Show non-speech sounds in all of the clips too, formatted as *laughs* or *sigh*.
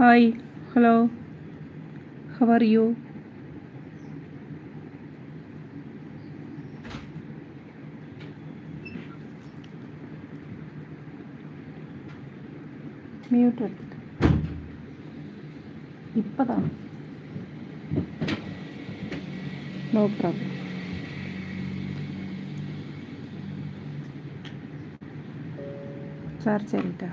Hi hello how are you you? Mute எடுத்துட்டு இப்போதான் no problem charge ஆகிட்டா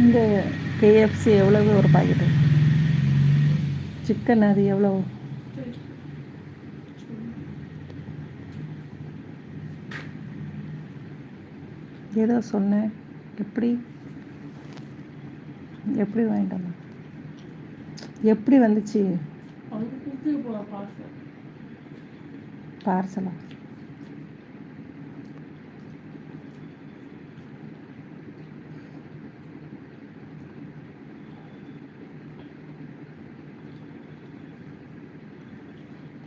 இந்த கேஎஃப்சி எவ்வளவு ஒரு பாக்கெட்டு சிக்கன் அது எவ்வளோ ஏதோ சொன்னேன். எப்படி? எப்படி வாங்கிட்டு வந்தேன்? எப்படி வந்துச்சு? பார்சலா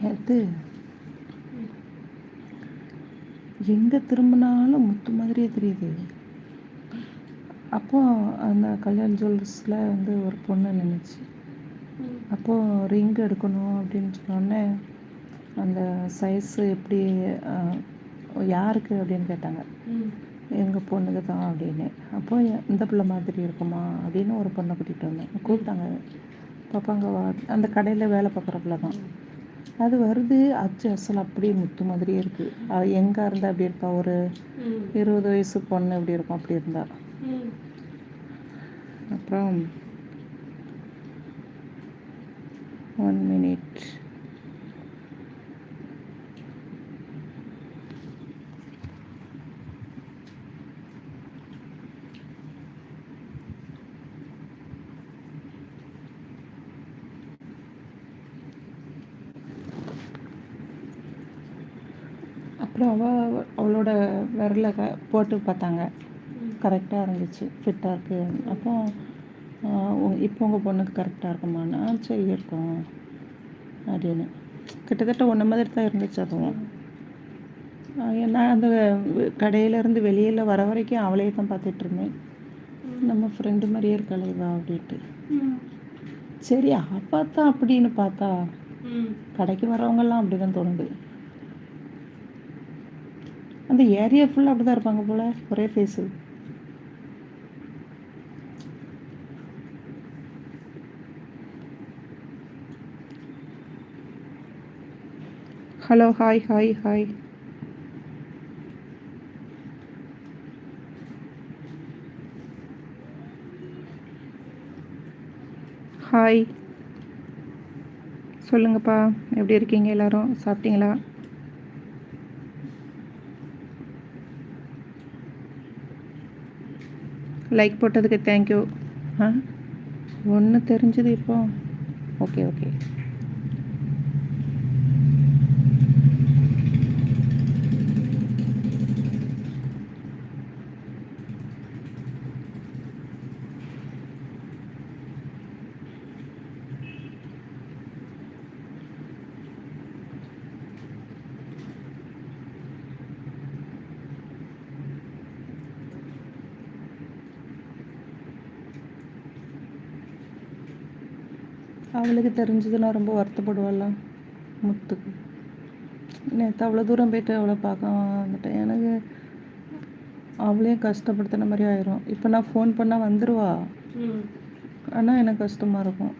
நேற்று எங்கே திரும்பினாலும் முத்து மாதிரியே தெரியுது. அப்போ அந்த கல்யாண் ஜுவல்லர்ஸில் வந்து ஒரு பொண்ணு நின்றுச்சு அப்போது ரிங் எடுக்கணும் அப்படின்னு சொன்னோடனே அந்த சைஸு எப்படி யாருக்கு அப்படின்னு கேட்டாங்க. எங்கள் பொண்ணுக்கு தான் அப்படின்னு. அப்போ இந்த பிள்ளை மாதிரி இருக்குமா அப்படின்னு ஒரு பொண்ணை கூட்டிகிட்டு வந்தேன். கூப்பிட்டாங்க. பாப்பாங்க வா அந்த கடையில் வேலை பார்க்குற பிள்ளை தான். அது வருது. அச்சு அசல் அப்படியே முத்து மாதிரியே இருக்குது அது எங்கே இருந்தால் அப்படி இருப்பா? ஒரு இருபது வயசு பொண்ணு எப்படி இருக்கும். அப்படி இருந்தா. அப்புறம் ஒன் மினிட் அப்புறம் அவள் அவளோட விரல க போட்டு பார்த்தாங்க. கரெக்டாக இருந்துச்சு. ஃபிட்டாக இருக்குது அப்போ இப்போ உங்கள் பொண்ணுக்கு கரெக்டாக இருக்குமான்னா "ஆ, சரி இருக்கும் அப்படின்னு. கிட்டத்தட்ட ஒன்றை மாதிரி தான் இருந்துச்சு அதுவும். நான் அந்த கடையிலேருந்து வெளியில் வர வரைக்கும் அவளையே தான் பார்த்துட்டு இருந்தேன். நம்ம ஃப்ரெண்டு மாதிரியே இருக்காளே வா அப்படின்ட்டு. சரி தான் அப்படின்னு பார்த்தா கடைக்கு வரவங்கெல்லாம் அப்படி தான் தோணுது. அந்த ஏரியா ஃபுல்லாக அப்படி தான் இருப்பாங்க போல் ஒரே face hello hi hi hi hi சொல்லுங்கப்பா எப்படி இருக்கீங்க எல்லாரும்? சாப்பிட்டீங்களா? லைக் போட்டதுக்கு தேங்க்யூ ஆ ஒன்று தெரிஞ்சது இப்போ. ஓகே ஓகே அவளுக்கு தெரிஞ்சதுன்னா ரொம்ப வருத்தப்படுவாள்ல. முத்துக்கு நேற்று அவ்வளோ தூரம் போயிட்டு அவளை பார்க்க வந்துட்டேன். எனக்கு அவளையும் கஷ்டப்படுத்தின மாதிரி ஆயிரும். இப்போ நான் ஃபோன் பண்ணால் வந்துடுவா ஆனால் எனக்கு கஷ்டமாக இருக்கும்.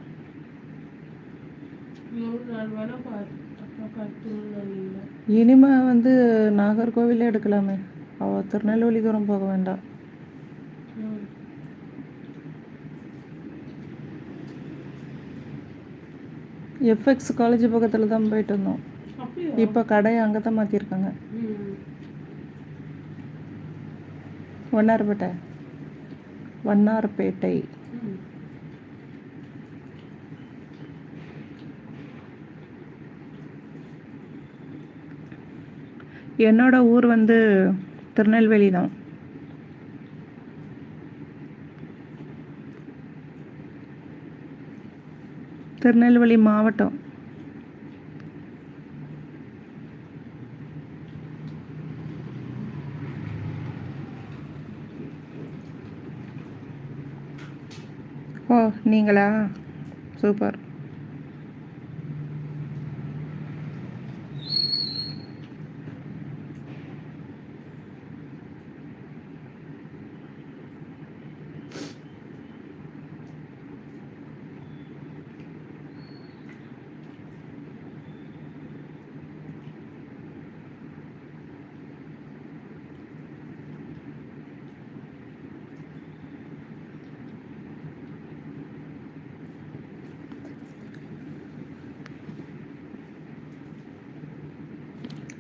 இனிமே வந்து நாகர்கோவிலே எடுக்கலாமே. அவள் திருநெல்வேலி தூரம் போக வேண்டாம். எஃப்எக்ஸ் காலேஜ் பக்கத்தில் தான் போயிட்டு இருந்தோம் இப்போ கடையை அங்கே தான் மாற்றிருக்காங்க வண்ணாரப்பேட்டை வண்ணாரப்பேட்டை என்னோட ஊர் வந்து திருநெல்வேலி தான் திருநெல்வேலி மாவட்டம். ஓ நீங்களா? சூப்பர்.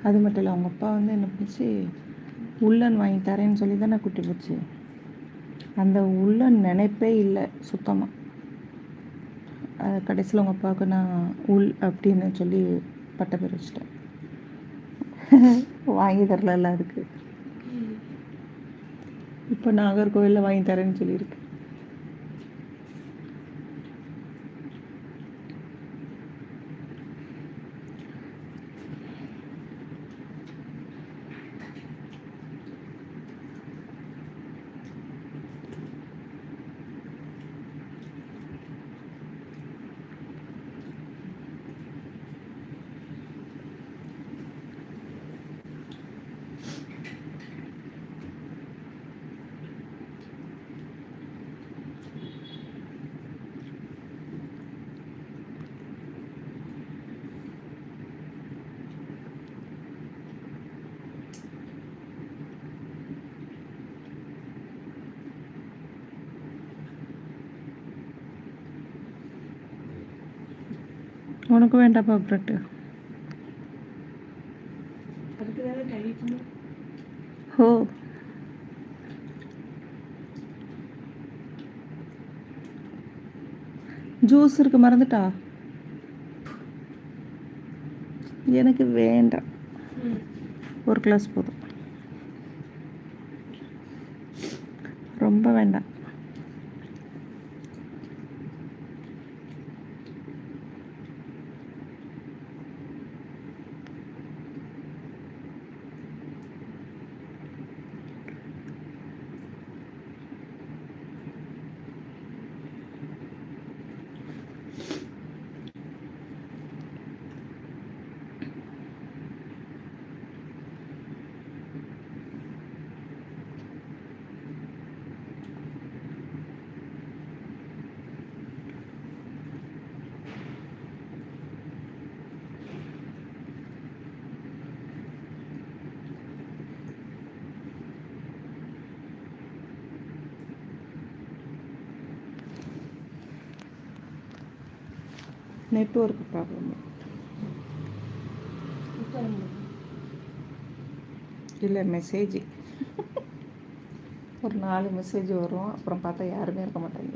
அது மட்டும் இல்லை அவங்க அப்பா வந்து என்ன பண்ணுச்சு? உள்ளன் வாங்கி தரேன்னு சொல்லி தானே குட்டி போச்சு. அந்த உள்ளன் நினைப்பே இல்லை சுத்தமாக அது கடைசியில் உங்கள் அப்பாவுக்கு நான் உள் அப்படின்னு சொல்லி பட்ட பேர் வச்சிட்டேன். *laughs* வாங்கி தரல அதுக்கு. இப்போ நாகர்கோவிலில் வாங்கி தரேன்னு சொல்லியிருக்கு. உனக்கு வேண்டாப்பா ப்ரெட்டு. ஹோ. ஜூஸ் இருக்கு மறந்துட்டா? எனக்கு வேண்டாம் ஒரு கிளாஸ் போதும். ரொம்ப வேண்டாம். நெட்ஒர்க் ப்ராப்ளம் இல்லை மெசேஜ் ஒரு நாலு மெசேஜ் வரும். அப்புறம் பார்த்தா யாருமே இருக்க மாட்டாங்க.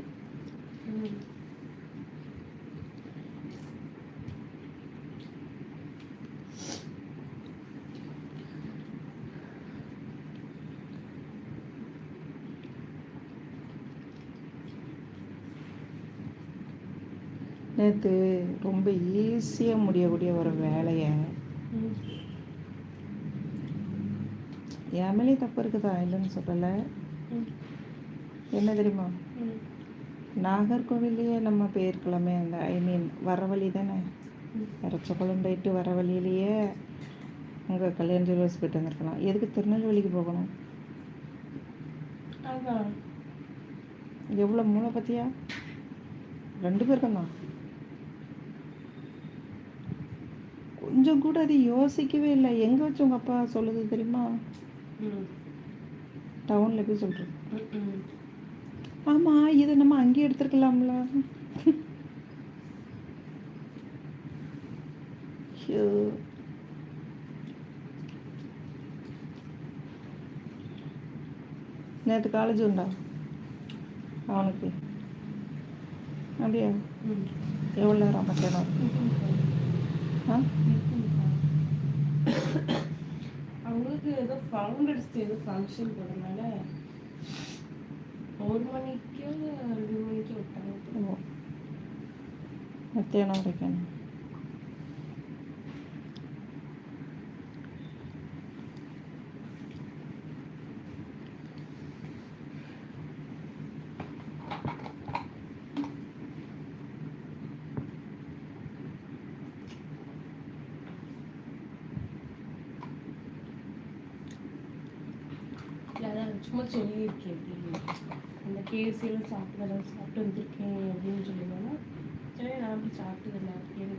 நேற்று ரொம்ப ஈஸியாக முடியக்கூடிய ஒரு வேலையை. என் மேலே தப்பு இருக்குதா? இல்லைன்னு சொல்லலை. என்ன தெரியுமா? நாகர்கோவிலையே நம்ம போயிருக்கலாமே அந்த ஐ மீன் வர வழி தானே? இறச்ச குளம் போயிட்டு வர வழியிலேயே உங்கள் கல்யாண ஜுவல்ஸ் போயிட்டு வந்திருக்கலாம். எதுக்கு திருநெல்வேலிக்கு போகணும்? எவ்வளோ மூளை பற்றியா ரெண்டு பேருக்கும் தான்? கொஞ்சம் கூட அது யோசிக்கவே இல்லை. எங்கே வச்சு உங்கள் அப்பா சொல்லுது தெரியுமா? டவுனில் போய் சொல்கிறேன் ஆமாம் இதை நம்ம அங்கேயே எடுத்துருக்கலாம்ல. ஐயோ. நேற்று காலேஜ் உண்டா? அவனுக்கு. அப்படியா? எவ்வளோ நேரம் மத்தியானம் ஆ? அவங்களுக்கு ஏதோ ஃபவுண்டர்ஸ் ஏதோ ஃபங்க்ஷன் போடுறதுனால ஒரு மணிக்கோ ரெண்டு மணிக்கோ விட்டாங்க ஓ மத்தியானம் வரைக்கும் சும்மா சொல்லியிருக்கேன் அந்த கேசியில் சாப்பிட்டு சாப்பிட்டு வந்திருக்கேன் அப்படின்னு சொல்லுவாங்க. சரி நான் அப்படி சாப்பிட்டதில்ல அப்படின்னு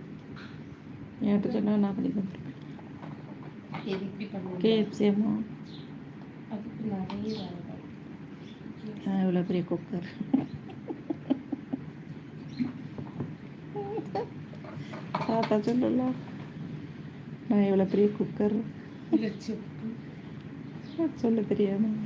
என்கிட்ட சொன்னால் நான் பண்ணி கொடுத்துருக்கேன் எது இப்படி பண்ணுவேன் கேஎஃப்சி அம்மா அதுக்கு நிறைய வேலை நான் இவ்வளோ பெரிய குக்கர். தாத்தா சொல்லல. நான் இவ்வளோ பெரிய குக்கர். சொல்ல தெரியாமல்